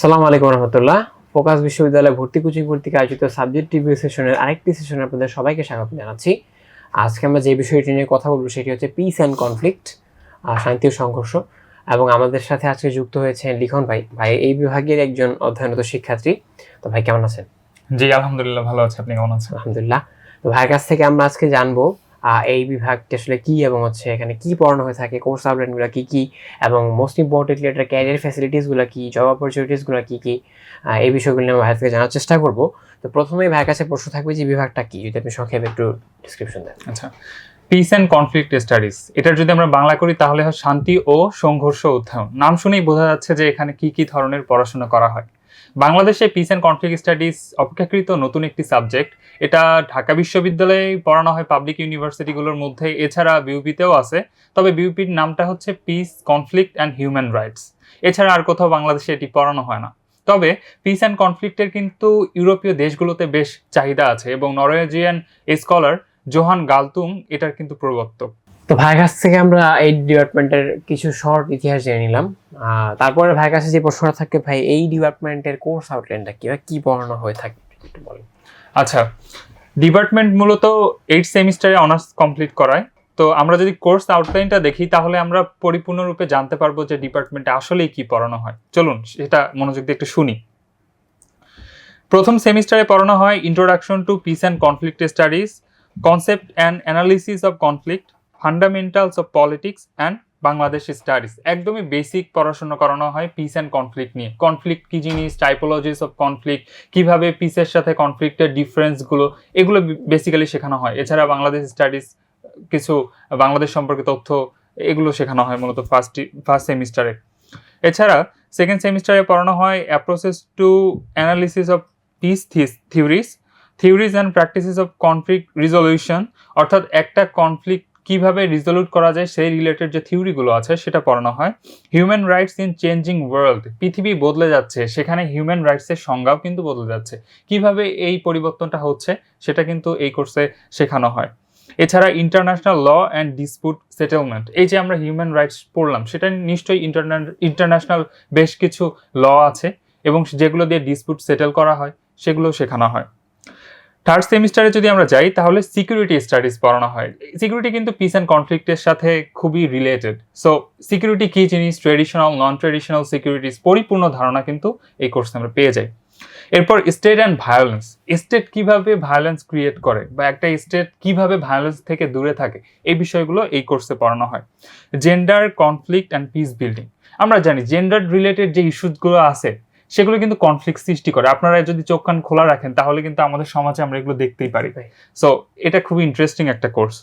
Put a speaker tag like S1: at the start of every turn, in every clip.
S1: সালাম আলাইকুম রহমতুল্লাহ। ফোকাস বিশ্ববিদ্যালয় ভর্তি কোচিং কর্তৃক আয়োজিত সাবজেক্ট রিভিউ সেশনের আরেকটি সেশনে আপনাদের সবাইকে স্বাগত জানাচ্ছি। আজকে আমরা যে বিষয়টি নিয়ে কথা বলব সেটি হচ্ছে পিস অ্যান্ড কনফ্লিক্ট শান্তি ও সংঘর্ষ এবং আমাদের সাথে আজকে যুক্ত হয়েছেন লিখন ভাই। ভাই এই বিভাগের একজন অধ্যয়নরত শিক্ষার্থী। তো ভাই কেমন আছেন?
S2: জি আলহামদুলিল্লাহ ভালো আছে। আপনি কেমন আছেন?
S1: আলহামদুলিল্লাহ। তো ভাইয়ের কাছ থেকে আমরা আজকে জানব এই বিভাগটি আসলে কি এবং হচ্ছে এখানে কি পড়ানো হয়ে থাকে, কোর্স আউটলাইনগুলো কি কি এবং মোস্ট ইম্পর্টেন্টলি এটার ক্যারিয়ার ফ্যাসিলিটিসগুলো কি জব অপরচুনিটিসগুলো কি কি এই বিষয়গুলো নিয়ে আমরা থেকে জানার চেষ্টা করব। তো প্রথমেই ভাইয়ের কাছে প্রশ্ন থাকবে যে বিভাগটা কি? যদি আপনি সংক্ষেপে একটু ডিসক্রিপশন দেন।
S2: আচ্ছা। পিস অ্যান্ড কনফ্লিক্ট স্টাডিজ এটার যদি আমরা বাংলা করি, তাহলে শান্তি ও সংঘর্ষ অধ্যয়ন নাম শুনেই বোঝা যাচ্ছে যে, এখানে কি কি ধরনের পড়াশোনা করা হয়। বাংলাদেশে পিস অ্যান্ড কনফ্লিক্ট স্টাডিজ অপেক্ষাকৃত নতুন একটি সাবজেক্ট। এটা ঢাকা বিশ্ববিদ্যালয়ে পড়ানো হয় পাবলিক ইউনিভার্সিটিগুলোর মধ্যে, এছাড়া বিউপিতেও আছে। তবে বিউপির নামটা হচ্ছে peace conflict and human rights এছাড়া আর কোথাও বাংলাদেশে এটি পড়ানো হয় না। তবে পিস অ্যান্ড কনফ্লিক্টের কিন্তু ইউরোপীয় দেশগুলোতে বেশ চাহিদা আছে এবং নরওয়েজিয়ান স্কলার জোহান গালতুং এটার কিন্তু প্রবর্তক।
S1: তো ভাইয়ের কাছ থেকে আমরা এই ডিপার্টমেন্টের কিছু শর্ট ইতিহাস জেনে নিলাম। তারপরে ভাইয়ের কাছে যে প্রশ্নটা থাকে, ভাই, এই ডিপার্টমেন্টের কোর্স আউটলাইনটা কি? বা কি পড়ানো হয়ে থাকে? একটু বলেন।
S2: আচ্ছা ডিপার্টমেন্ট মূলত এইট সেমিস্টারে অনার্স কমপ্লিট করায়। তো আমরা যদি কোর্স আউটলাইনটা দেখি, তাহলে আমরা পরিপূর্ণরূপে জানতে পারব যে ডিপার্টমেন্টে আসলেই কি পড়ানো হয়। চলুন, সেটা মনোযোগ দিয়ে একটু শুনি। প্রথম সেমিস্টারে পড়ানো হয় introduction to peace and conflict studies concept and analysis of conflict fundamentals of politics and Bangladesh studies একদমই বেসিক পড়াশোনা করানো হয় পিস অ্যান্ড কনফ্লিক্ট নিয়ে। কনফ্লিক্ট কী জিনিস? টাইপোলজিস অফ কনফ্লিক্ট কীভাবে পিসের সাথে কনফ্লিক্টের ডিফারেন্সগুলো এগুলো বেসিক্যালি শেখানো হয়। এছাড়া বাংলাদেশ স্টাডিজ কিছু বাংলাদেশ সম্পর্কে তথ্য, এগুলো শেখানো হয় মূলত ফার্স্ট ফার্স্ট সেমিস্টারে এছাড়া সেকেন্ড সেমিস্টারে পড়ানো হয় approaches to analysis of peace theories theories and practices of conflict resolution অর্থাৎ একটা কনফ্লিক্ট কীভাবে রিজলিউট করা যায় সেই রিলেটেড যে থিওরিগুলো আছে সেটা পড়ানো হয়। Human rights in changing world পৃথিবী বদলে যাচ্ছে, সেখানে হিউম্যান রাইটসের সংজ্ঞাও কিন্তু বদলে যাচ্ছে। কীভাবে এই পরিবর্তনটা হচ্ছে সেটা কিন্তু এই কোর্সে শেখানো হয়। এছাড়া international law and dispute settlement এই যে আমরা হিউম্যান রাইটস পড়লাম, সেটা নিশ্চয়ই ইন্টারন্যাশনাল বেশ কিছু ল আছে এবং যেগুলো দিয়ে ডিসপুট সেটেল করা হয়, সেগুলো শেখানো হয়। থার্ড সেমিস্টারে যদি আমরা যাই, তাহলে সিকিউরিটি স্টাডিজ পড়ানো হয়। সিকিউরিটি কিন্তু পিস অ্যান্ড কনফ্লিক্টের সাথে খুবই রিলেটেড সো সিকিউরিটি কী জিনিস? ট্রেডিশনাল নন ট্রেডিশনাল সিকিউরিটিস পরিপূর্ণ ধারণা কিন্তু এই কোর্সে আমরা পেয়ে যাই। এরপর স্টেট অ্যান্ড ভায়োলেন্স স্টেট কীভাবে ভায়োলেন্স ক্রিয়েট করে বা একটা স্টেট কীভাবে ভায়োলেন্স থেকে দূরে থাকে, এই বিষয়গুলো এই কোর্সে পড়ানো হয়। Gender conflict and peace building আমরা জানি জেন্ডার রিলেটেড যে ইস্যুসগুলো আছে সেগুলো কিন্তু কনফ্লিক্ট সৃষ্টি করে। আপনারা যদি চোখ কান খোলা রাখেন তাহলে কিন্তু আমাদের সমাজে আমরা এগুলো দেখতেই পারি। সো এটা খুবই ইন্টারেস্টিং একটা কোর্স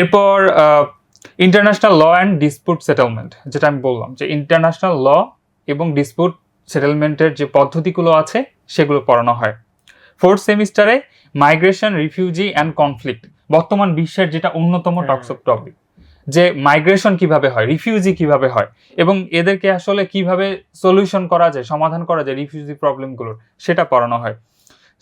S2: এরপর international law and dispute settlement যেটা আমি বললাম যে ইন্টারন্যাশনাল ল এবং ডিসপুট সেটেলমেন্টের যে পদ্ধতিগুলো আছে সেগুলো পড়ানো হয়। ফোর্থ সেমিস্টারে মাইগ্রেশন রিফিউজি অ্যান্ড কনফ্লিক্ট বর্তমান বিশ্বের যেটা অন্যতম
S1: হুম।
S2: টক্সঅফ টপিক যে মাইগ্রেশন কীভাবে হয় রিফিউজি কীভাবে হয় এবং এদেরকে আসলে কীভাবে সলিউশন করা যায় সমাধান করা যায় রিফিউজি প্রবলেমগুলোর সেটা পড়ানো হয়।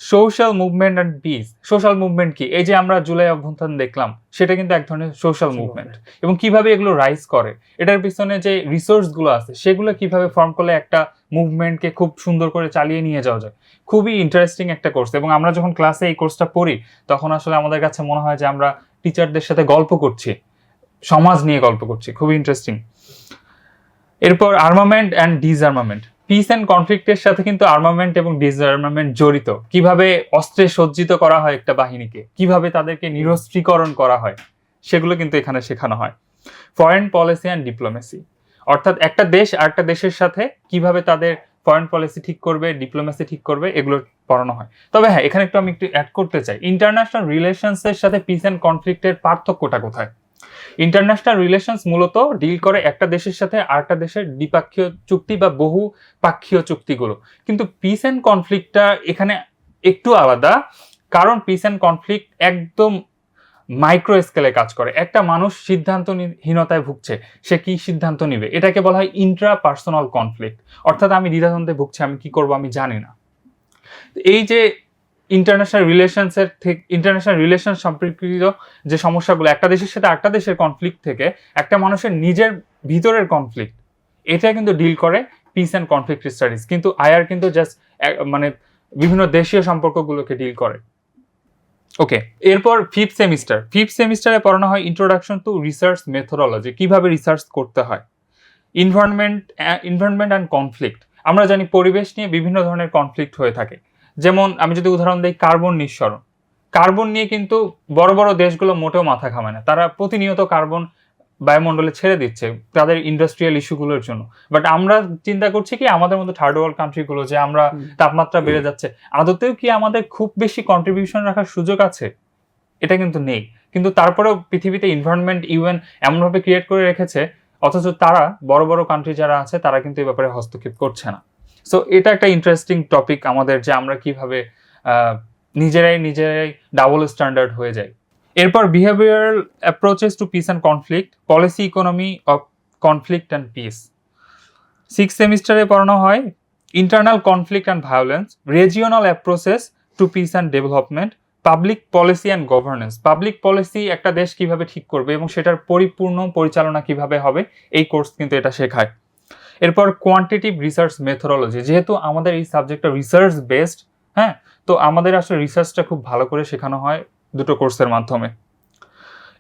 S2: Social movement and peace social movement কি? এই যে আমরা জুলাই অভ্যন্তরণ দেখলাম সেটা কিন্তু এক ধরনের সোশ্যাল মুভমেন্ট এবং কীভাবে এগুলো রাইজ করে? এটার পিছনে যে রিসোর্সগুলো আছে সেগুলো কীভাবে ফর্ম করলে একটা মুভমেন্টকে খুব সুন্দর করে চালিয়ে নিয়ে যাওয়া যায়? খুবই ইন্টারেস্টিং একটা কোর্স এবং আমরা যখন ক্লাসে এই কোর্সটা পড়ি তখন আসলে আমাদের কাছে মনে হয় যে আমরা টিচারদের সাথে গল্প করছি। সমাজ নিয়ে গল্প করছি, খুবই ইন্টারেস্টিং এরপর armament and disarmament peace and কনফ্লিক্টের সাথে কিন্তু আর্মামেন্ট এবং ডিসআর্মামেন্ট জড়িত। কীভাবে অস্ত্রে সজ্জিত করা হয় একটা বাহিনীকে, কীভাবে তাদেরকে নিরস্ত্রীকরণ করা হয়, সেগুলো কিন্তু এখানে শেখানো হয়। ফরেন পলিসি অ্যান্ড ডিপ্লোমেসি অর্থাৎ একটা দেশ আর একটা দেশের সাথে কীভাবে তাদের ফরেন পলিসি ঠিক করবে ডিপ্লোমেসি ঠিক করবে, এগুলো পড়ানো হয়। তবে হ্যাঁ এখানে একটু আমি একটু অ্যাড করতে চাই। ইন্টারন্যাশনাল রিলেশনসের সাথে পিস অ্যান্ড কনফ্লিক্টের পার্থক্যটা কোথায়? ইন্টারন্যাশনাল রিলেশনস মূলত ডিল করে একটা দেশের সাথে আরেকটা দেশের দ্বিপাক্ষীয় চুক্তি বা বহু পাক্ষীয় চুক্তিগুলো। কিন্তু পিস অ্যান্ড কনফ্লিক্টটা এখানে একটু আলাদা, কারণ পিস অ্যান্ড কনফ্লিক্ট একদম মাইক্রো স্কেলে কাজ করে। একটা মানুষ সিদ্ধান্তহীনতায় ভুগছে, সে কি সিদ্ধান্ত নিবে? এটাকে বলা হয় ইন্ট্রা পার্সোনাল কনফ্লিক্ট অর্থাৎ আমি দ্বিধাদ্বন্দ্বে ভুগছি, আমি কি করব আমি জানি না। এই যে ইন্টারন্যাশনাল রিলেশনসের থেকে ইন্টারন্যাশনাল রিলেশন সম্পর্কিত যে সমস্যাগুলো, একটা দেশের সাথে একটা দেশের কনফ্লিক্ট থেকে, একটা মানুষের নিজের ভিতরের কনফ্লিক্ট এটা কিন্তু ডিল করে পিস অ্যান্ড কনফ্লিক্ট স্টাডিজ কিন্তু আয়ার কিন্তু জাস্ট মানে বিভিন্ন দেশীয় সম্পর্কগুলোকে ডিল করে। ওকে এরপর ফিফথ সেমিস্টার ফিফথ সেমিস্টারে পড়ানো হয় ইন্ট্রোডাকশন টু রিসার্চ মেথোডোলজি কীভাবে রিসার্চ করতে হয়। ইনভায়রনমেন্ট ইনভায়রনমেন্ট অ্যান্ড কনফ্লিক্ট আমরা জানি পরিবেশ নিয়ে বিভিন্ন ধরনের কনফ্লিক্ট হয়ে থাকে। যেমন আমি যদি উদাহরণ দিই কার্বন নিঃসরণ। কার্বন নিয়ে কিন্তু বড় বড় দেশগুলো মোটেও মাথা ঘামায় না। তারা প্রতিনিয়ত কার্বন বায়ুমণ্ডলে ছেড়ে দিচ্ছে তাদের ইন্ডাস্ট্রিয়াল ইস্যুগুলোর জন্য। বাট আমরা চিন্তা করছি কি আমাদের মতো থার্ড ওয়ার্ল্ড কান্ট্রিগুলো যে আমরা তাপমাত্রা বেড়ে যাচ্ছে আদতেও কি আমাদের খুব বেশি কন্ট্রিবিউশন রাখার সুযোগ আছে? এটা কিন্তু নেই। কিন্তু তারপরেও পৃথিবীতে ইনভায়রনমেন্ট ইউএন এমনভাবে ক্রিয়েট করে রেখেছে অথচ তারা বড় বড় কান্ট্রি যারা আছে তারা কিন্তু এই ব্যাপারে হস্তক্ষেপ করছে না। সো এটা একটা ইন্টারেস্টিং টপিক আমাদের যে আমরা কীভাবে নিজেরাই নিজেরাই ডাবল স্ট্যান্ডার্ড হয়ে যাই। এরপর behavioural approaches to peace and conflict policy economy of conflict and peace six সেমিস্টারে পড়ানো হয় internal conflict and violence regional approaches to peace and development public policy and governance public policy একটা দেশ কীভাবে ঠিক করবে এবং সেটার পরিপূর্ণ পরিচালনা কীভাবে হবে, এই কোর্স কিন্তু এটা শেখায়। এরপর কোয়ান্টিটিভ রিসার্চ মেথোডোলজি যেহেতু আমাদের এই সাবজেক্টটা রিসার্চ বেসড হ্যাঁ? তো আমাদের আসলে রিসার্চটা খুব ভালো করে শেখানো হয় দুটো কোর্সের মাধ্যমে।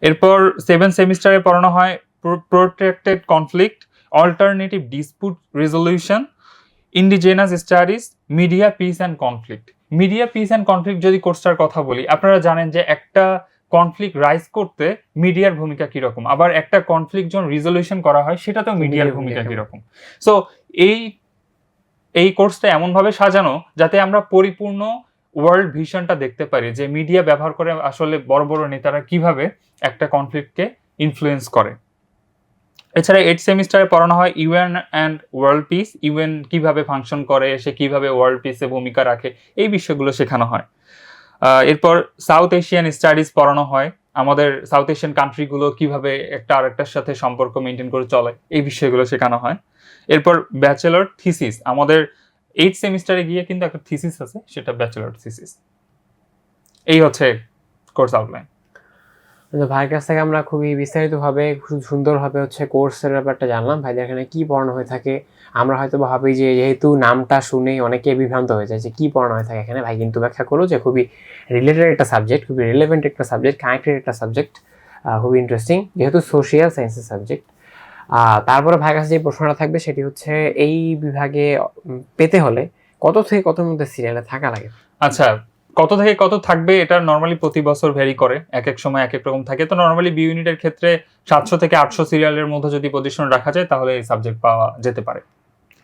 S2: এরপর সেভেন সেমিস্টারে পড়ানো হয় protected conflict alternative dispute resolution indigenous studies media peace and conflict media peace and conflict যদি কোর্সটার কথা বলি, আপনারা জানেন যে একটা কনফ্লিক্ট রাইজ করতে মিডিয়ার ভূমিকা কীরকম? আবার একটা কনফ্লিক্ট যখন রিজলিউশন করা হয় সেটাতেও মিডিয়ার ভূমিকা কীরকম? সো এই এই কোর্সটা এমনভাবে সাজানো যাতে আমরা পরিপূর্ণ ওয়ার্ল্ড ভিশনটা দেখতে পারি যে মিডিয়া ব্যবহার করে আসলে বড় বড় নেতারা কীভাবে একটা কনফ্লিক্টকে ইনফ্লুয়েন্স করে। এছাড়া এইট সেমিস্টারে পড়ানো হয় UN and world peace UN কীভাবে ফাংশন করে সে কীভাবে ওয়ার্ল্ড পিসে ভূমিকা রাখে এই বিষয়গুলো শেখানো হয়। এরপর সাউথ এশিয়ান স্টাডিজ পড়ানো হয়। আমাদের সাউথ এশিয়ান কান্ট্রিগুলো কীভাবে একটা আরেকটার সাথে সম্পর্ক মেনটেন করে চলে, এই বিষয়গুলো শেখানো হয়। এরপর ব্যাচেলর থিসিস আমাদের এইট সেমিস্টারে গিয়ে কিন্তু একটা থিসিস আছে, সেটা ব্যাচেলর থিসিস এই হচ্ছে কোর্স আউটলাইন
S1: ভাইয়ের কাছ থেকে আমরা খুবই বিস্তারিতভাবে, খুব সুন্দরভাবে হচ্ছে কোর্সের ব্যাপারটা জানলাম। ভাইদের এখানে কী পড়ানো হয়ে থাকে? আমরা হয়তো ভাবি যে যেহেতু নামটা শুনেই অনেকে বিভ্রান্ত হয়ে যায় যে কী পড়ানো হয়ে থাকে এখানে। ভাই কিন্তু ব্যাখ্যা করল যে খুবই রিলেটেড একটা সাবজেক্ট খুবই রিলেভেন্ট একটা সাবজেক্ট কানেক্টেড একটা সাবজেক্ট খুবই ইন্টারেস্টিং যেহেতু সোশিয়াল সায়েন্সের সাবজেক্ট তারপরে ভাইয়ের কাছে যে প্রশ্নটা থাকবে সেটি হচ্ছে এই বিভাগে পেতে হলে কত থেকে কতর মধ্যে সিরিয়ালে থাকা লাগে?
S2: আচ্ছা কত থেকে কত থাকবে এটা নর্মালি প্রতি বছর ভ্যারি করে এক এক সময় এক এক রকম থাকে। তো নর্মালি বি ইউনিটের ক্ষেত্রে সাতশো থেকে আটশো সিরিয়ালের মধ্যে যদি পজিশন রাখা যায়, তাহলে এই সাবজেক্ট পাওয়া যেতে পারে।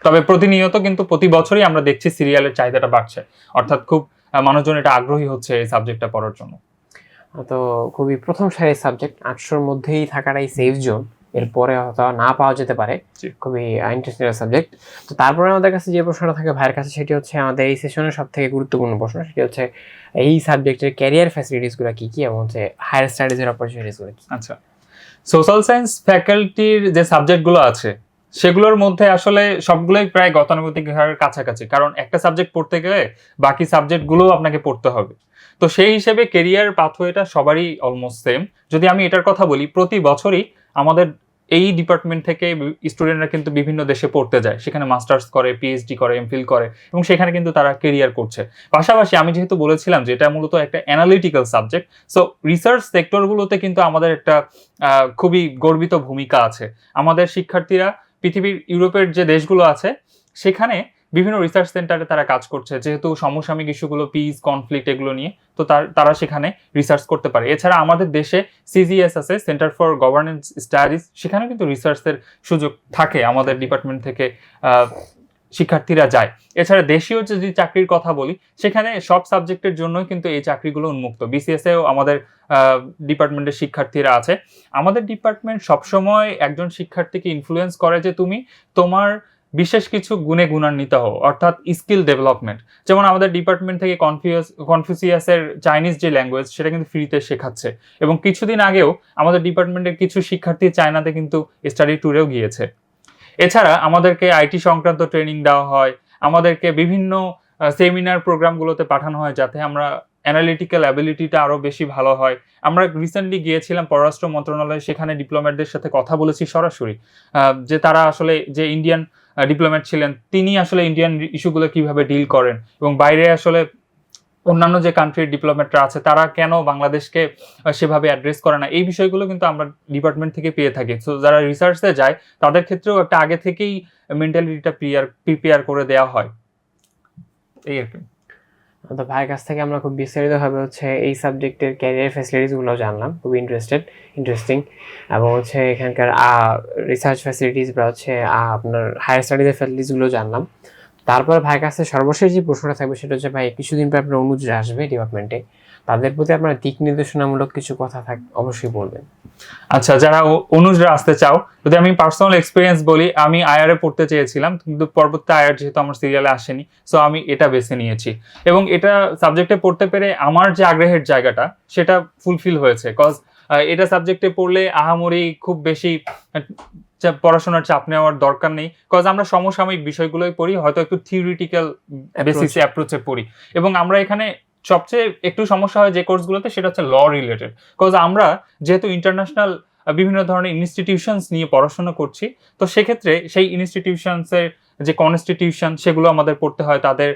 S2: তবে প্রতিনিয়ত কিন্তু প্রতি বছরই আমরা দেখছি সিরিয়ালের চাহিদাটা বাড়ছে। অর্থাৎ খুব মানুষজন এটা আগ্রহী হচ্ছে এই সাবজেক্টটা পড়ার জন্য।
S1: তো খুবই প্রথম সারির সাবজেক্ট আটশোর মধ্যেই থাকাটাই সেফ জোন এরপরে হয়তো না পাওয়া যেতে পারে। খুবই ইন্টারেস্টিং সাবজেক্ট তো তারপরে আমাদের কাছে যে প্রশ্নটা থাকে ভাইয়ের কাছে সেটি হচ্ছে আমাদের এই সেশনের সব থেকে গুরুত্বপূর্ণ প্রশ্ন। সেটি হচ্ছে এই সাবজেক্টের ক্যারিয়ার ফ্যাসিলিটিসগুলো কি কি এবং হচ্ছে হায়ার স্টাডিজের অপরচুনিটিসগুলো কি?
S2: আচ্ছা। সোশ্যাল সায়েন্স ফ্যাকাল্টির যে সাবজেক্টগুলো আছে সেগুলোর মধ্যে আসলে সবগুলোই প্রায় গতানুগতিক হারের কাছাকাছি। কারণ একটা সাবজেক্ট পড়তে গেলে বাকি সাবজেক্টগুলোও আপনাকে পড়তে হবে। তো সেই হিসেবে কেরিয়ার পাথওয়েটা সবারই অলমোস্ট সেম যদি আমি এটার কথা বলি প্রতি বছরই আমাদের এই ডিপার্টমেন্ট থেকে স্টুডেন্টরা কিন্তু বিভিন্ন দেশে পড়তে যায়। সেখানে মাস্টার্স করে পিএইচডি করে এমফিল করে এবং সেখানে কিন্তু তারা কেরিয়ার করছে। পাশাপাশি আমি যেহেতু বলেছিলাম যে এটা মূলত একটা অ্যানালিটিক্যাল সাবজেক্ট সো রিসার্চ সেক্টরগুলোতে কিন্তু আমাদের একটা খুবই গর্বিত ভূমিকা আছে। আমাদের শিক্ষার্থীরা পৃথিবীর, ইউরোপের যে দেশগুলো আছে, সেখানে বিভিন্ন রিসার্চ সেন্টারে তারা কাজ করছে, যেহেতু সমসাময়িক ইস্যুগুলো পিস কনফ্লিক্ট এগুলো নিয়ে, তো তার সেখানে রিসার্চ করতে পারে। এছাড়া আমাদের দেশে সিজিএস আছে সেন্টার ফর গভর্নেন্স স্টাডিজ সেখানে কিন্তু রিসার্চের সুযোগ থাকে আমাদের ডিপার্টমেন্ট থেকে শিক্ষার্থীরা যায়। এছাড়া দেশীয় যদি চাকরির কথা বলি, সেখানে সব সাবজেক্টের জন্যই কিন্তু এই চাকরিগুলো উন্মুক্ত। বিসিএস এও আমাদের ডিপার্টমেন্টের শিক্ষার্থীরা আছে। আমাদের ডিপার্টমেন্ট সবসময় একজন শিক্ষার্থীকে ইনফ্লুয়েন্স করে যে, তুমি তোমার বিশেষ কিছু গুণে গুণান্বিত হও, অর্থাৎ স্কিল ডেভেলপমেন্ট যেমন আমাদের ডিপার্টমেন্ট থেকে কনফিউস কনফিউসিয়াসের চাইনিজ যে ল্যাঙ্গুয়েজ সেটা কিন্তু ফ্রিতে শেখাচ্ছে। এবং কিছুদিন আগেও আমাদের ডিপার্টমেন্টের কিছু শিক্ষার্থী চায়নাতে কিন্তু স্টাডি ট্যুরেও গিয়েছে। এছাড়া আমাদেরকে আইটি সংক্রান্ত ট্রেনিং দেওয়া হয়, আমাদেরকে বিভিন্ন সেমিনার প্রোগ্রামগুলোতে পাঠানো হয় যাতে আমরা অ্যানালিটিক্যাল অ্যাবিলিটিটা আরও বেশি ভালো হয়। আমরা রিসেন্টলি গিয়েছিলাম পররাষ্ট্র মন্ত্রণালয়ে, সেখানে ডিপ্লোম্যাটদের সাথে কথা বলেছি সরাসরি। যে তারা আসলে যে ইন্ডিয়ান ডিপ্লোম্যাট ছিলেন, তিনি আসলে ইন্ডিয়ান ইস্যুগুলো কীভাবে ডিল করেন এবং বাইরে আসলে অন্যান্য যে কান্ট্রির ডিপ্লোম্যাটরা আছে, তারা কেন বাংলাদেশকে সেভাবে অ্যাড্রেস করে না? এই বিষয়গুলো কিন্তু আমরা ডিপার্টমেন্ট থেকে পেয়ে থাকি। সো যারা রিসার্চে যায়, তাদের ক্ষেত্রেও একটা আগে থেকেই মেন্টালিটিটা প্রিপেয়ার করে দেওয়া হয়। এই আর কি।
S1: তো ভাইয়ের কাছ থেকে আমরা খুব বিস্তারিতভাবে হচ্ছে এই সাবজেক্টের ক্যারিয়ার ফ্যাসিলিটিসগুলো জানলাম। খুব ইন্টারেস্টেড ইন্টারেস্টিং এবং হচ্ছে এখানকার রিসার্চ ফ্যাসিলিটিস বা হচ্ছে আপনার হায়ার স্টাডিজের ফ্যাসিলিটিসগুলো জানলাম। তারপর ভাইয়ের কাছে সর্বশেষ যে প্রশ্নটা থাকবে সেটা হচ্ছে, ভাই, কিছুদিন পর আপনার অনুজ আসবে ডিপার্টমেন্টে তাদের প্রতি আপনার দিক নির্দেশনামূলক কিছু কথা থাক অবশ্যই বলবেন।
S2: আচ্ছা যারা অনুজরা আসতে চাও যদি আমি পার্সোনাল এক্সপিরিয়েন্স বলি আমি আয়ারে পড়তে চেয়েছিলাম কিন্তু পরবর্তী আয়ার যেহেতু আমার সিরিয়ালে আসেনি সো আমি এটা বেছে নিয়েছি। এবং এটা সাবজেক্টে পড়তে পেরে আমার যে আগ্রহের জায়গাটা সেটা ফুলফিল হয়েছে কজ এটা সাবজেক্টে পড়লে আহামরি খুব বেশি পড়াশোনার চাপ নেওয়ার দরকার নেই কজ আমরা সমসাময়িক বিষয়গুলোই পড়ি হয়তো একটু থিওরিটিক্যাল বেসিসে অ্যাপ্রোচে পড়ি। এবং আমরা এখানে সবচেয়ে একটু সমস্যা হয় যে কোর্সগুলোতে সেটা হচ্ছে ল রিলেটেড কজ আমরা যেহেতু ইন্টারন্যাশনাল বিভিন্ন ধরনের ইনস্টিটিউশনস নিয়ে পড়াশোনা করছি, তো সেক্ষেত্রে সেই ইনস্টিটিউশনসের যে কনস্টিটিউশন সেগুলো আমাদের পড়তে হয়, তাদের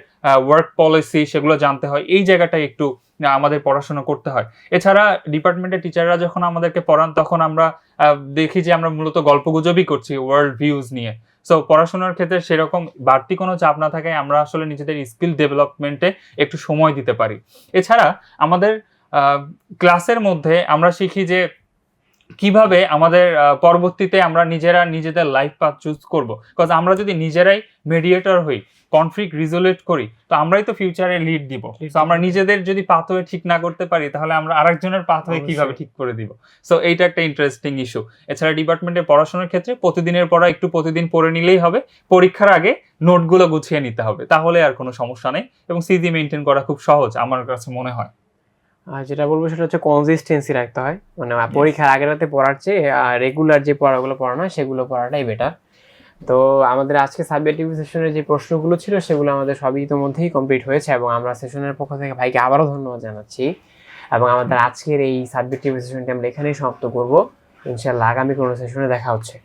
S2: ওয়ার্ক পলিসি সেগুলো জানতে হয়, এই জায়গাটায় একটু আমাদের পড়াশোনা করতে হয়। এছাড়া ডিপার্টমেন্টের টিচাররা যখন আমাদেরকে পড়ান, তখন আমরা দেখি যে আমরা মূলত গল্পগুজবই করছি ওয়ার্ল্ড ভিউজ নিয়ে। সো পড়াশোনার ক্ষেত্রে সেরকম বাড়তি কোনো চাপ না থাকায় আমরা আসলে নিজেদের স্কিল ডেভেলপমেন্টে একটু সময় দিতে পারি। এছাড়া আমাদের ক্লাসের মধ্যে আমরা শিখি যে কীভাবে আমাদের পরবর্তীতে আমরা নিজেরা নিজেদের লাইফ পাথ চুজ করব? বিকজ আমরা যদি নিজেরাই মেডিয়েটর হই কনফ্লিক্ট রিজোলেট করি তো আমরাই তো ফিউচারে লিড দিব। তো আমরা নিজেদের যদি পাথওয়ে ঠিক না করতে পারি তাহলে আমরা আরেকজনের পাথওয়ে
S1: অবশ্যই।
S2: কীভাবে ঠিক করে দিব? সো এইটা একটা ইন্টারেস্টিং ইস্যু এছাড়া ডিপার্টমেন্টে পড়াশোনার ক্ষেত্রে প্রতিদিনের পড়া একটু প্রতিদিন পড়ে নিলেই হবে। পরীক্ষার আগে নোটগুলো গুছিয়ে নিতে হবে। তাহলে আর কোনো সমস্যা নেই এবং সিজি মেনটেন করা খুব সহজ আমার কাছে মনে হয়।
S1: আর যেটা বলব সেটা হচ্ছে কনসিস্টেন্সি রাখতে হয়। মানে পরীক্ষার আগের রাতে পড়ার চেয়ে রেগুলার যে পড়াগুলো পড়ানো হয় সেগুলো পড়াটাই বেটার তো আমাদের আজকে সাবজেক্টিভ সেশনের যে প্রশ্নগুলো ছিল সেগুলো আমাদের সবই ইতিমধ্যেই কমপ্লিট হয়েছে এবং আমরা সেশনের পক্ষ থেকে ভাইকে আবারও ধন্যবাদ জানাচ্ছি। এবং আমাদের আজকের এই সাবজেক্টিভ সেশনটি আমরা এখানেই সমাপ্ত করব। ইনশাল্লাহ আগামী কোনো সেশনে দেখা হচ্ছে।